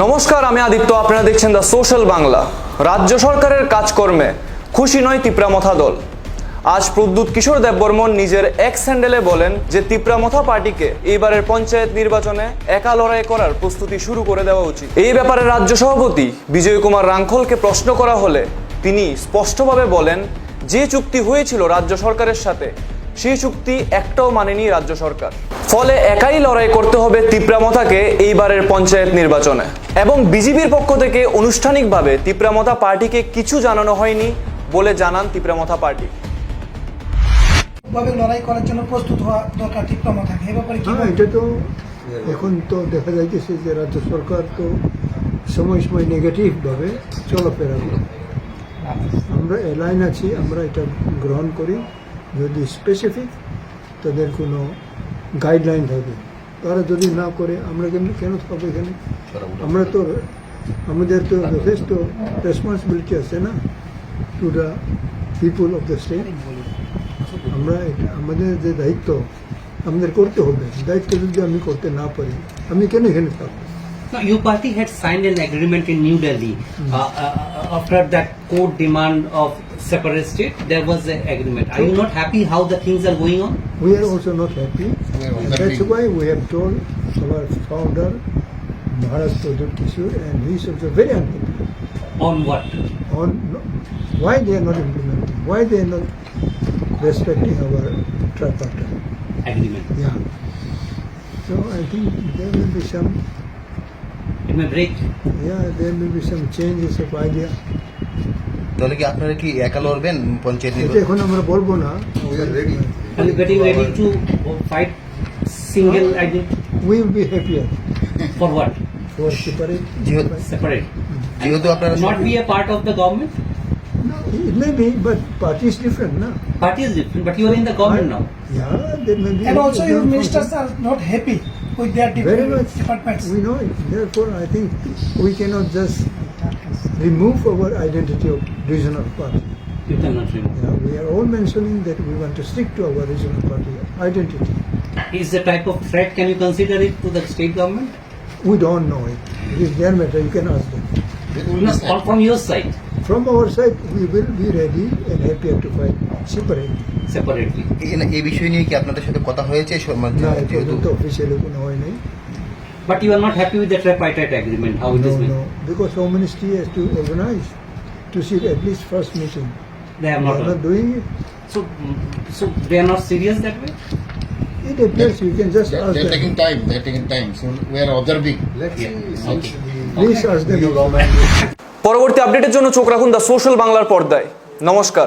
নমস্কার, আমি আদিত্য। আপনারা দেখছেন দ্য সোশ্যাল বাংলা রাজ্য সরকারের কাজকর্মে খুশি নয় তিপ্রামথা দল। আজ প্রদ্যুৎ কিশোর দেববর্মন নিজের এক্স হ্যান্ডেলে বলেন যে তিপ্রামথা পার্টিকে এইবারের পঞ্চায়েত নির্বাচনে একা লড়াই করার প্রস্তুতি শুরু করে দেওয়া উচিত। এই ব্যাপারে রাজ্য সভাপতি বিজয় কুমার রাঙ্খলকে প্রশ্ন করা হলে তিনি স্পষ্টভাবে বলেন, যে চুক্তি হয়েছিল রাজ্য সরকারের সাথে, সেই চুক্তি একটাও মানেনি রাজ্য সরকার। ফলে একাই লড়াই করতে হবে তিপ্রামথাকে এইবারের পঞ্চায়েত নির্বাচনে। এবং বিজেপির পক্ষ থেকে আনুষ্ঠানিকভাবে তিপ্রামথা পার্টিকে কিছু জানানো হয়নি বলে জানান তিপ্রামথা পার্টি। ভাবে লড়াই করার জন্য প্রস্তুত হওয়া দরকার টিপ্লোমা এ ব্যাপারে কি এটা তো এখন তো দেখা যাইতেছে যে রাজ্য সরকার তো সময় সময় নেগেটিভভাবে চলাফেরা করে। আমরা এলাইন আছি আমরা এটা গ্রহণ করি। যদি স্পেসিফিক তাদের কোনো গাইডলাইন থাকে। তারা যদি না করে আমরা কেন কেন থাকব এখানে? আমরা তো আমাদের তো যথেষ্ট রেসপন্সিবিলিটি আছে না to the people of the state আমরা এটা- আমাদের যে দায়িত্ব আমাদের করতে হবে। দায়িত্ব যদি আমি করতে না পারি আমি কেন এখানে থাকব? No, your party had signed an agreement in New Delhi. Uh, uh, after that court demand of separate state, there was an agreement. Are you not happy how the things are going on? We are also not happy. That's why we have told our founder, Maharaj Pradut Kishore, and he is also very unhappy On what? on why they are not implementing, why they are not respecting our tripartite. Agreement. Yeah. So I think there will be some, It may break. yeah, there may be some changes of idea. তাহলে কি আপনারা কি একা লড়বেন পঞ্চায়েত এটা নির্বাচন এখন আমরা বলব না Are you getting ready to fight single agent We will be happier for what? for separate. যেহেতু Separate. যেহেতু আপনারা Not be a part of the government? No, it may be, but party is different, no? Party is different, but you are in the government now. Yeah, there may be. And also your different ministers functions. are not happy with their Very different much. departments. We know it. Therefore, I think we cannot just remove our identity of regional party. You cannot remove. Yeah, we are all mentioning that we want to stick to our regional party identity. Is the type of threat, can you consider it to the state government? We don't know it. It is their matter. You can ask them. No, from, from your side, From our side, we will be ready and happier to fight separately. separately. এই- বিষয় নিয়ে কি আপনাদের সাথে কথা হয়েছে মানে না যেহেতু অফিসিয়ালি কোনো হয় নাই But you are not happy with the tripartite agreement, how it No, is no, because Home Ministry has to organize to see at least first meeting. They have They not. are not doing it. So, mm, so they are not serious that way. It appears you can just They're, ask they're taking them. time. They're taking time. So we are observing. Please ask them. পরবর্তী আপডেটের জন্য চোখ রাখুন the social বাংলার পর্দায় নমস্কার